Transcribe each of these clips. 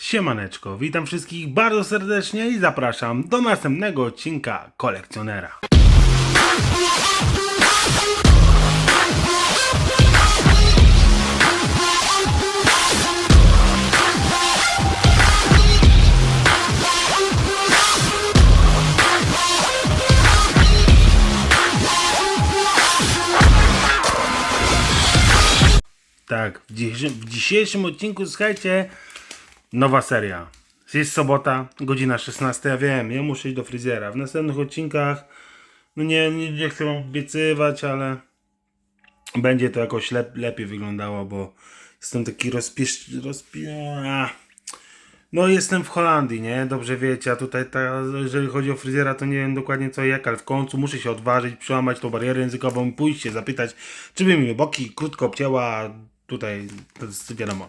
Siemaneczko, witam wszystkich bardzo serdecznie i zapraszam do następnego odcinka kolekcjonera. Tak, w dzisiejszym, w dzisiejszym odcinku, słuchajcie, nowa seria. Jest sobota, godzina 16, ja wiem, ja muszę iść do fryzjera. W następnych odcinkach, no nie, nie, nie chcę obiecywać, ale będzie to jakoś lep, lepiej wyglądało, bo jestem taki rozpiesz... rozpi... No jestem w Holandii, nie? Dobrze wiecie, a tutaj ta, jeżeli chodzi o fryzjera, to nie wiem dokładnie co i jak, ale w końcu muszę się odważyć, przełamać tą barierę językową i pójść się zapytać, czy by mi boki krótko obcięła, tutaj to jest wiadomo.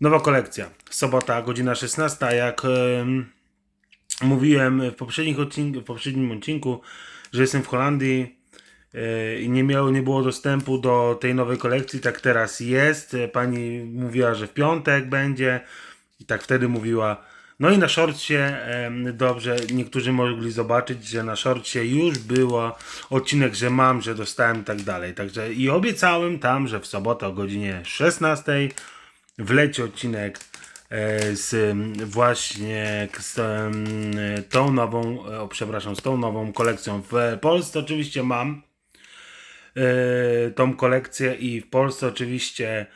Nowa kolekcja. Sobota, godzina 16. Jak em, mówiłem w, poprzednich odcink- w poprzednim odcinku, że jestem w Holandii e, i nie, miało, nie było dostępu do tej nowej kolekcji, tak teraz jest. E, Pani mówiła, że w piątek będzie i tak wtedy mówiła. No i na shortcie em, dobrze, niektórzy mogli zobaczyć, że na shortcie już było odcinek, że mam, że dostałem i tak dalej. Także i obiecałem tam, że w sobotę o godzinie 16 wleci odcinek e, z m, właśnie z em, tą nową, e, o, przepraszam, z tą nową kolekcją. W Polsce oczywiście mam e, tą kolekcję i w Polsce oczywiście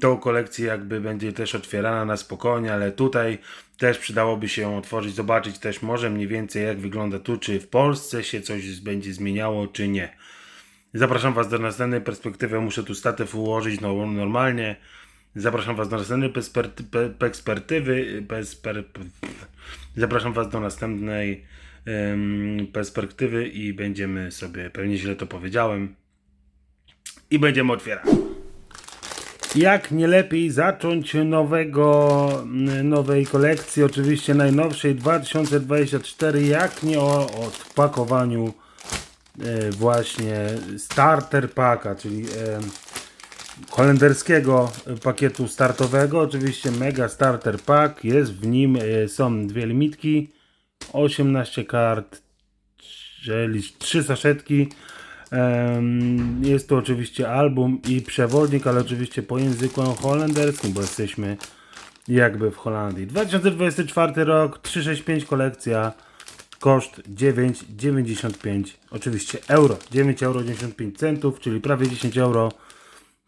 tą kolekcję jakby będzie też otwierana na spokojnie, ale tutaj też przydałoby się ją otworzyć, zobaczyć też może mniej więcej jak wygląda tu, czy w Polsce się coś będzie zmieniało, czy nie. Zapraszam Was do następnej perspektywy. Muszę tu statyw ułożyć no, normalnie. Zapraszam Was do następnej perspektywy. Zapraszam Was do następnej perspektywy i będziemy sobie, pewnie źle to powiedziałem, i będziemy otwierać. Jak nie lepiej zacząć nowego, nowej kolekcji, oczywiście najnowszej 2024, jak nie o odpakowaniu e, właśnie starter packa, czyli holenderskiego pakietu startowego. Oczywiście mega starter pack, jest w nim, e, są dwie limitki, 18 kart, czyli trzy saszetki. Em, Jest to oczywiście album i przewodnik, ale oczywiście po języku holenderskim, bo jesteśmy jakby w Holandii. 2024 rok, 365 kolekcja, koszt 9,95 oczywiście euro, 9,95 euro, czyli prawie 10 euro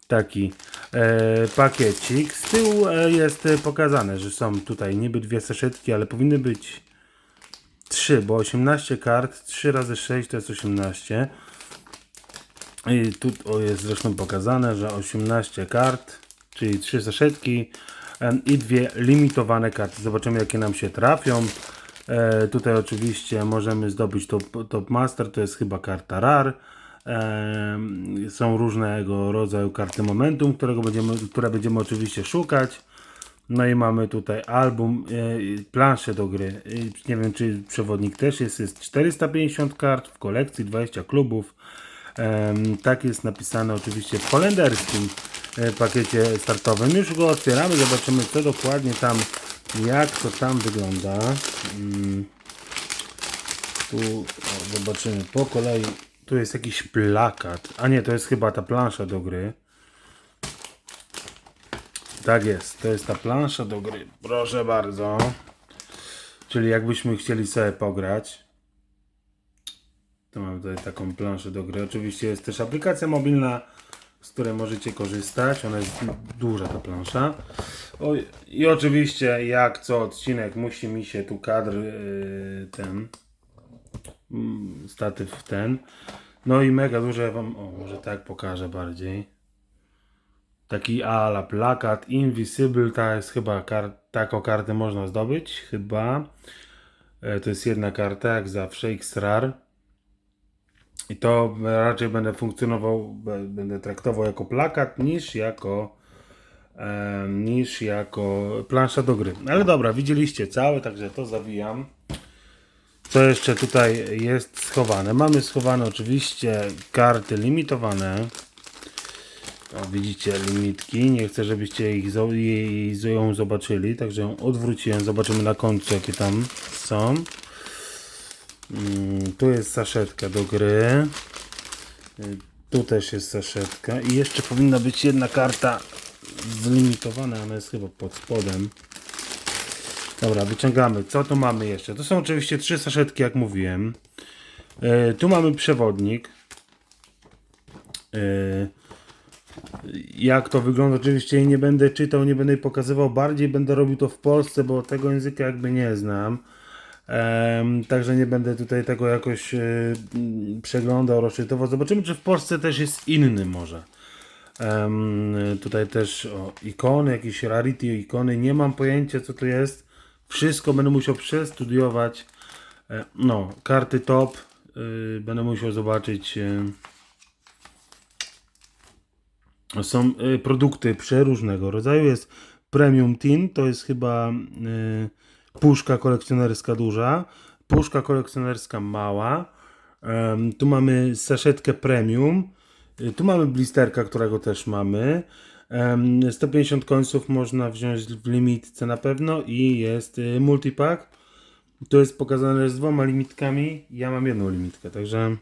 taki e, pakiecik. Z tyłu e, jest e, pokazane, że są tutaj niby dwie saszetki, ale powinny być 3, bo 18 kart, 3 razy 6 to jest 18. I tu o, jest zresztą pokazane, że 18 kart, czyli 3 saszetki em, i dwie limitowane karty. Zobaczymy jakie nam się trafią. E, tutaj oczywiście możemy zdobyć top, top Master, to jest chyba karta RAR. Są różnego rodzaju karty Momentum, którego będziemy, które będziemy oczywiście szukać. No i mamy tutaj album, e, planszę do gry. Nie wiem, czy przewodnik też jest. Jest 450 kart w kolekcji, 20 klubów. Tak jest napisane oczywiście w holenderskim e, pakiecie startowym. Już go otwieramy, zobaczymy co dokładnie tam, jak to tam wygląda. Mm. Tu zobaczymy po kolei. Tu jest jakiś plakat. A nie, to jest chyba ta plansza do gry. Tak jest, to jest ta plansza do gry. Proszę bardzo. Czyli jakbyśmy chcieli sobie pograć. To mamy tutaj taką planszę do gry. Oczywiście jest też aplikacja mobilna, z której możecie korzystać. Ona jest duża ta plansza. O, I oczywiście jak co odcinek musi mi się tu kadr yy, ten statyw ten. No i mega duże ja wam, o może tak pokażę bardziej. Taki ala plakat Invisible, ta jest chyba kar taką kartę można zdobyć, chyba. E, To jest jedna karta, jak zawsze, X-Rar. I to raczej będę funkcjonował, będę traktował jako plakat niż jako e, niż jako plansza do gry. Ale dobra, widzieliście całe, także to zawijam. Co jeszcze tutaj jest schowane? Mamy schowane oczywiście karty limitowane. O, widzicie limitki. Nie chcę, żebyście ich ją zobaczyli, także ją odwróciłem. Zobaczymy na końcu, jakie tam są. Mm, tu jest saszetka do gry. Y, Tu też jest saszetka. I jeszcze powinna być jedna karta zlimitowana, ona jest chyba pod spodem. Dobra, wyciągamy. Co tu mamy jeszcze? To są oczywiście trzy saszetki, jak mówiłem. E, tu mamy przewodnik. E, jak to wygląda? Oczywiście nie będę czytał, nie będę pokazywał. Bardziej będę robił to w Polsce, bo tego języka jakby nie znam. Em, także nie będę tutaj tego jakoś e, przeglądał, rozczytywał. Zobaczymy, czy w Polsce też jest inny może. Em, tutaj też o, ikony, jakieś rarity ikony. Nie mam pojęcia, co to jest. Wszystko będę musiał przestudiować. E, No, karty top. y, Będę musiał zobaczyć. y, Są y, produkty przeróżnego rodzaju. Jest Premium Tin, to jest chyba puszka kolekcjonerska duża, puszka kolekcjonerska mała. Tu mamy saszetkę Premium. Tu mamy blisterka, którego też mamy. Em, 150 końców można wziąć w limitce na pewno i jest y, multipack. To jest pokazane z dwoma limitkami. Ja mam jedną limitkę, także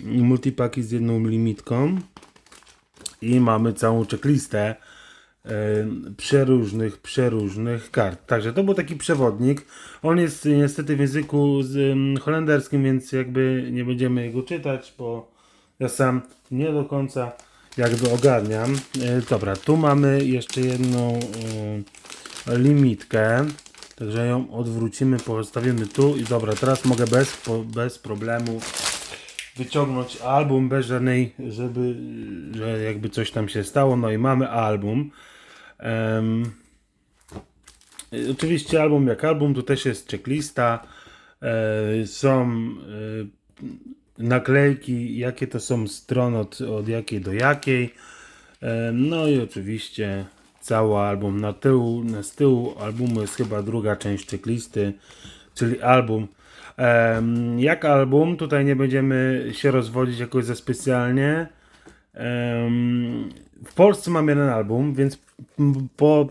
multipaki z jedną limitką. I mamy całą checklistę przeróżnych, przeróżnych kart. Także to był taki przewodnik. On jest niestety w języku z, holenderskim, więc jakby nie będziemy jego czytać, bo ja sam nie do końca jakby ogarniam. E, dobra, tu mamy jeszcze jedną e, limitkę. Także ją odwrócimy, postawimy tu i dobra, teraz mogę bez, bez problemu wyciągnąć album bez żadnej, żeby, że jakby coś tam się stało. No i mamy album. Y, oczywiście album jak album, tu też jest checklista. E, są e, naklejki, jakie to są strony od, od jakiej do jakiej. E, no i oczywiście cały album. Na tyłu, z tyłu albumu jest chyba druga część checklisty, czyli album. Jak album, tutaj nie będziemy się rozwodzić jakoś za specjalnie. W Polsce mam jeden album, więc po,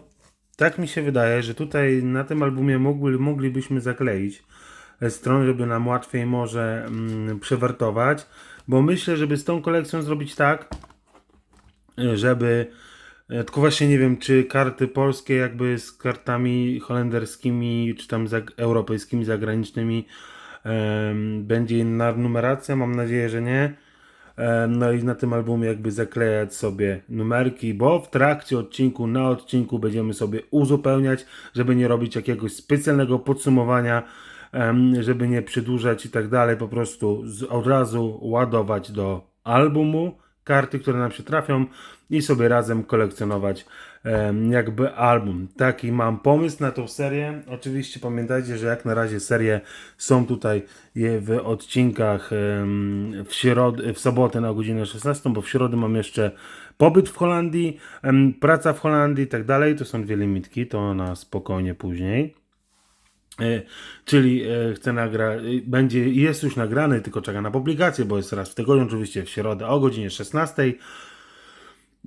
tak mi się wydaje, że tutaj na tym albumie mogli, moglibyśmy zakleić stronę, żeby nam łatwiej może mm, przewertować, bo myślę, żeby z tą kolekcją zrobić tak, żeby e, tylko właśnie nie wiem, czy karty polskie jakby z kartami holenderskimi, czy tam zag- europejskimi, zagranicznymi będzie inna numeracja, mam nadzieję, że nie. No i na tym albumie jakby zaklejać sobie numerki, bo w trakcie odcinku, na odcinku będziemy sobie uzupełniać, żeby nie robić jakiegoś specjalnego podsumowania, żeby nie przedłużać i tak dalej, po prostu od razu ładować do albumu karty, które nam się trafią i sobie razem kolekcjonować jakby album. Taki mam pomysł na tą serię. Oczywiście pamiętajcie, że jak na razie serie są tutaj w odcinkach w, środ- w sobotę na godzinę 16, bo w środę mam jeszcze pobyt w Holandii, praca w Holandii i tak dalej. To są dwie limitki, to na spokojnie później. E, Czyli e, chcę nagrać, będzie, jest już nagrany, tylko czeka na publikację, bo jest raz w tygodniu, oczywiście w środę o godzinie 16.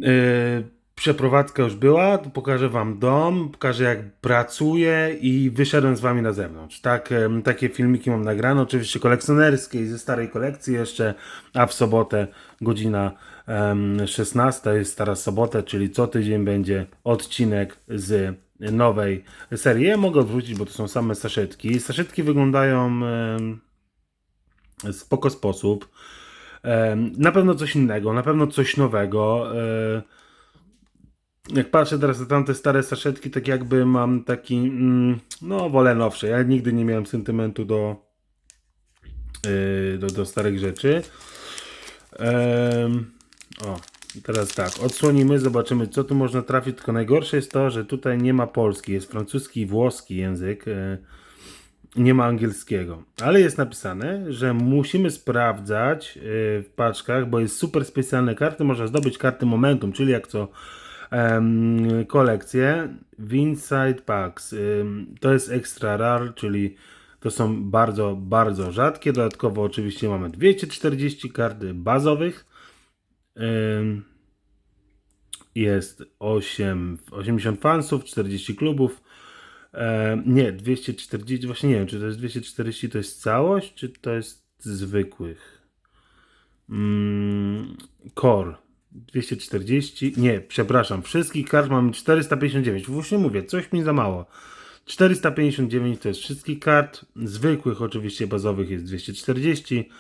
E, Przeprowadzka już była, pokażę Wam dom, pokażę jak pracuję i wyszedłem z Wami na zewnątrz. Tak, takie filmiki mam nagrane, oczywiście kolekcjonerskie i ze starej kolekcji jeszcze, a w sobotę godzina em, 16 jest stara sobota, czyli co tydzień będzie odcinek z nowej serii. Ja mogę odwrócić, bo to są same saszetki. Saszetki wyglądają w spoko sposób. Na pewno coś innego, na pewno coś nowego. Jak patrzę teraz na tamte stare saszetki, tak jakby mam taki, mm, no wolę nowsze. Ja nigdy nie miałem sentymentu do, yy, do, do starych rzeczy. O, teraz tak, odsłonimy, zobaczymy co tu można trafić, tylko najgorsze jest to, że tutaj nie ma polski, jest francuski i włoski język. e, nie ma angielskiego, ale jest napisane, że musimy sprawdzać yy, w paczkach, bo jest super specjalne karty, można zdobyć karty Momentum, czyli jak co em, kolekcje Winside Packs. Ym, to jest extra rare, czyli to są bardzo, bardzo rzadkie. Dodatkowo oczywiście mamy 240 kart bazowych. Jest 8, 80 fansów, 40 klubów. Nie, 240, właśnie nie wiem, czy to jest 240 to jest całość, czy to jest zwykłych. Mm, core 240, nie, przepraszam, wszystkich kart mamy 459. Właśnie mówię, coś mi za mało. 459 to jest wszystkich kart, zwykłych oczywiście bazowych jest 240.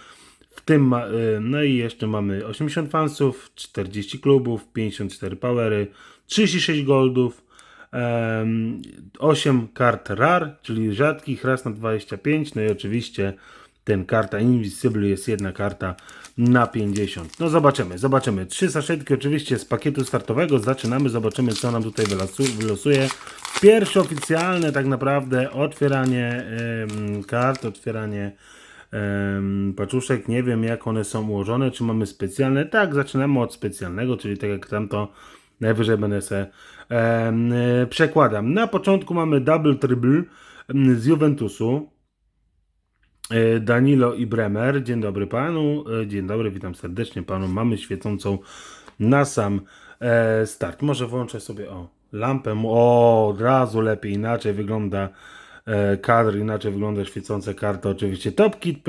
W tym, y, no i jeszcze mamy 80 fansów, 40 klubów, 54 powery, 36 goldów, em, 8 kart rar, czyli rzadkich, raz na 25, no i oczywiście ten karta Invisible jest jedna karta na 50. No zobaczymy, zobaczymy. Trzy saszetki oczywiście z pakietu startowego. Zaczynamy, zobaczymy co nam tutaj wylosu- wylosuje. Pierwsze oficjalne tak naprawdę otwieranie em, kart, otwieranie paczuszek. Nie wiem jak one są ułożone, czy mamy specjalne. Tak, zaczynamy od specjalnego, czyli tak jak tamto najwyżej będę se e, przekładam. Na początku mamy double triple z Juventusu. E, Danilo i Bremer. Dzień dobry panu. E, Dzień dobry, witam serdecznie panu. Mamy świecącą na sam start. Może włączę sobie o lampę. O, od razu lepiej, inaczej wygląda kadr, inaczej wygląda świecące karty. Oczywiście top kit.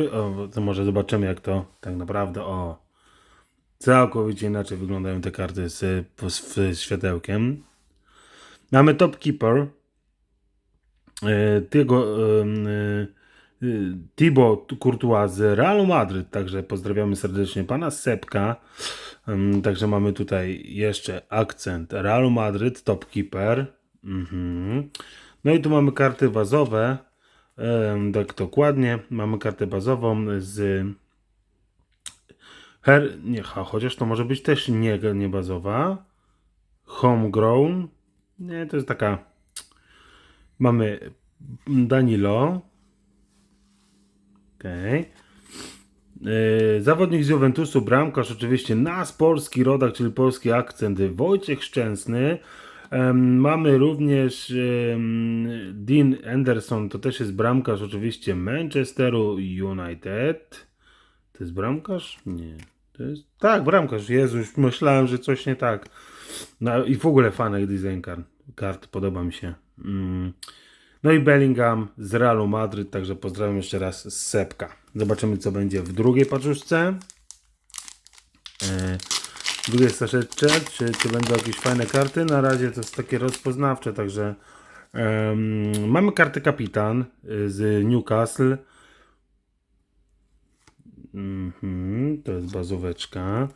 to może zobaczymy jak to tak naprawdę. O, całkowicie inaczej wyglądają te karty z, z, z światełkiem. Mamy top keeper. E, Tego e, Thibaut Courtois z Realu Madryt, także pozdrawiamy serdecznie pana Sepka. Także mamy tutaj jeszcze akcent Realu Madryt, top keeper. Mhm. No i tu mamy karty bazowe. Tak dokładnie. Mamy kartę bazową z Her, nie, cho- chociaż to może być też nie, nie bazowa. Homegrown. Nie, to jest taka. Mamy Danilo. Okej. Yy, Zawodnik z Juventusu, bramkarz oczywiście nasz polski rodak, czyli polski akcent, Wojciech Szczęsny. Mamy również Dean Anderson, to też jest bramkarz oczywiście Manchesteru United. To jest bramkarz? Nie. To jest... Tak, bramkarz. Jezus, myślałem, że coś nie tak. No i w ogóle fanek design kart, kart podoba mi się. Mm. No i Bellingham z Realu Madryt, także pozdrawiam jeszcze raz z Sepka. Zobaczymy co będzie w drugiej paczuszce. E, drugiej saszetce, czy, czy będą jakieś fajne karty. Na razie to jest takie rozpoznawcze, także em, mamy kartę kapitan y, z Newcastle. Mhm, to jest bazóweczka.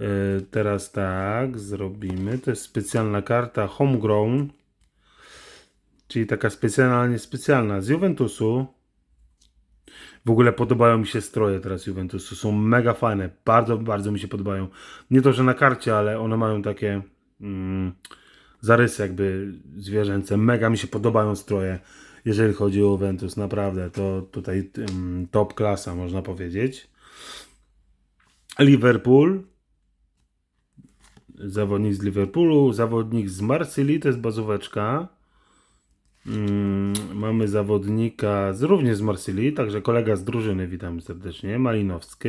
E, Teraz tak, zrobimy. To jest specjalna karta Homegrown. Czyli taka specjalna, nie specjalna. Z Juventusu. W ogóle podobają mi się stroje teraz Juventusu. Są mega fajne. Bardzo, bardzo mi się podobają. Nie to, że na karcie, ale one mają takie mm, zarysy jakby zwierzęce. Mega mi się podobają stroje. Jeżeli chodzi o Juventus, naprawdę to tutaj mm, top klasa można powiedzieć. Liverpool. Zawodnik z Liverpoolu, zawodnik z Marsylii, to jest bazóweczka. Mm, mamy zawodnika z, również z Marsylii, także kolega z drużyny, witam serdecznie, Malinowski.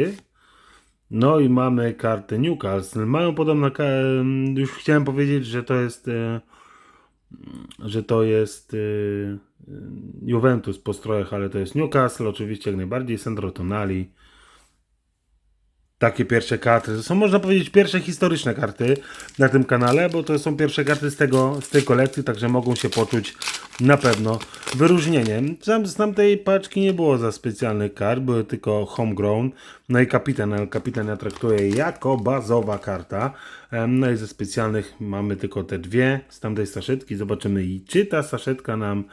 No i mamy kartę Newcastle. Mają podobno, ka- już chciałem powiedzieć, że to jest, e, że to jest e, Juventus po strojach, ale to jest Newcastle, oczywiście jak najbardziej, Sandro Tonali. Takie pierwsze karty. To są, można powiedzieć, pierwsze historyczne karty na tym kanale, bo to są pierwsze karty z, tego, z tej kolekcji, także mogą się poczuć na pewno wyróżnieniem. Sam z tamtej paczki nie było za specjalnych kart, były tylko homegrown. No i kapitan, ale kapitan ja traktuję jako bazowa karta. No i ze specjalnych mamy tylko te dwie z tamtej saszetki. Zobaczymy, czy ta saszetka nam,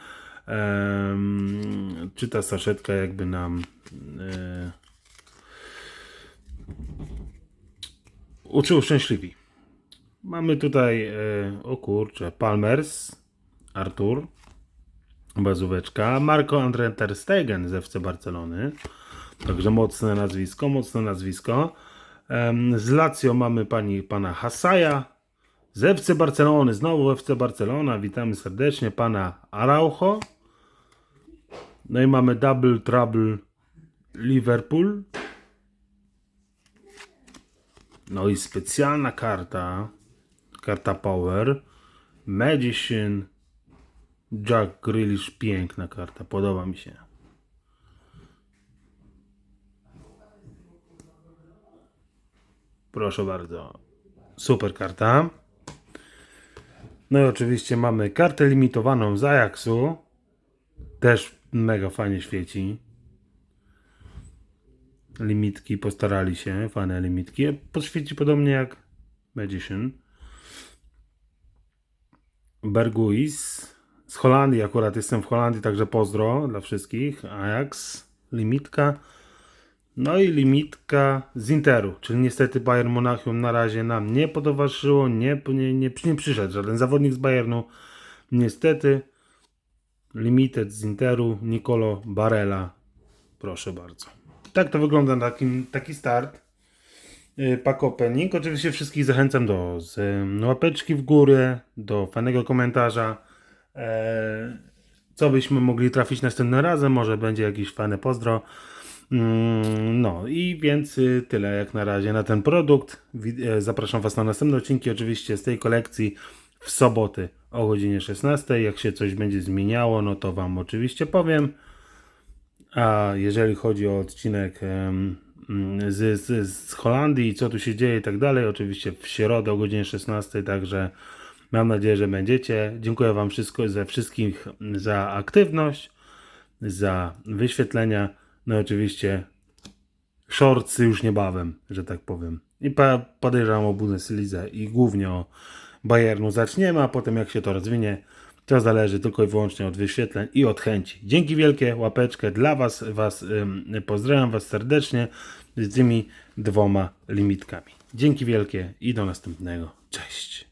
em, czy ta saszetka jakby nam. E, uczy uszczęśliwi. Mamy tutaj, e, o kurczę, Palmers, Artur, bazóweczka, Marco Andre ter Stegen z FC Barcelony, także mocne nazwisko, mocne nazwisko. Z Lazio mamy pani, pana Hasaja, z FC Barcelony, znowu FC Barcelona, witamy serdecznie, pana Araujo. No i mamy Double Trouble Liverpool, no i specjalna karta. karta Power. Magician. Jack Grealish, piękna karta, podoba mi się. Proszę bardzo. Super karta. No i oczywiście mamy kartę limitowaną z Ajaxu. Też mega fajnie świeci. Limitki postarali się, fajne limitki. Podświeci podobnie jak Magician. Berguis z Holandii, akurat jestem w Holandii, także pozdro dla wszystkich. Ajax, limitka. No i limitka z Interu, czyli niestety Bayern Monachium na razie nam nie potowarzyszyło, nie, nie, nie, nie przyszedł żaden zawodnik z Bayernu. Niestety limited z Interu, Nicolo Barella. Proszę bardzo. Tak to wygląda na taki start. Yy, Pack opening. Oczywiście wszystkich zachęcam do z, ym, łapeczki w górę, do fajnego komentarza. E, co byśmy mogli trafić następnym razem? Może będzie jakiś fajny pozdro. Mm, No i więc y, tyle jak na razie na ten produkt. E, Zapraszam Was na następne odcinki, oczywiście z tej kolekcji w soboty o godzinie 16. Jak się coś będzie zmieniało, no to Wam oczywiście powiem. A jeżeli chodzi o odcinek mm, z, z, z Holandii, co tu się dzieje i tak dalej, oczywiście w środę o godzinie 16, także mam nadzieję, że będziecie. Dziękuję Wam wszystko, ze wszystkich za aktywność, za wyświetlenia, no i oczywiście shortsy już niebawem, że tak powiem. I podejrzewam o Bundeslidze i głównie o Bayernu zaczniemy, a potem jak się to rozwinie, to zależy tylko i wyłącznie od wyświetleń i od chęci. Dzięki wielkie, łapeczkę dla Was, was pozdrawiam Was serdecznie z tymi dwoma limitkami. Dzięki wielkie i do następnego. Cześć.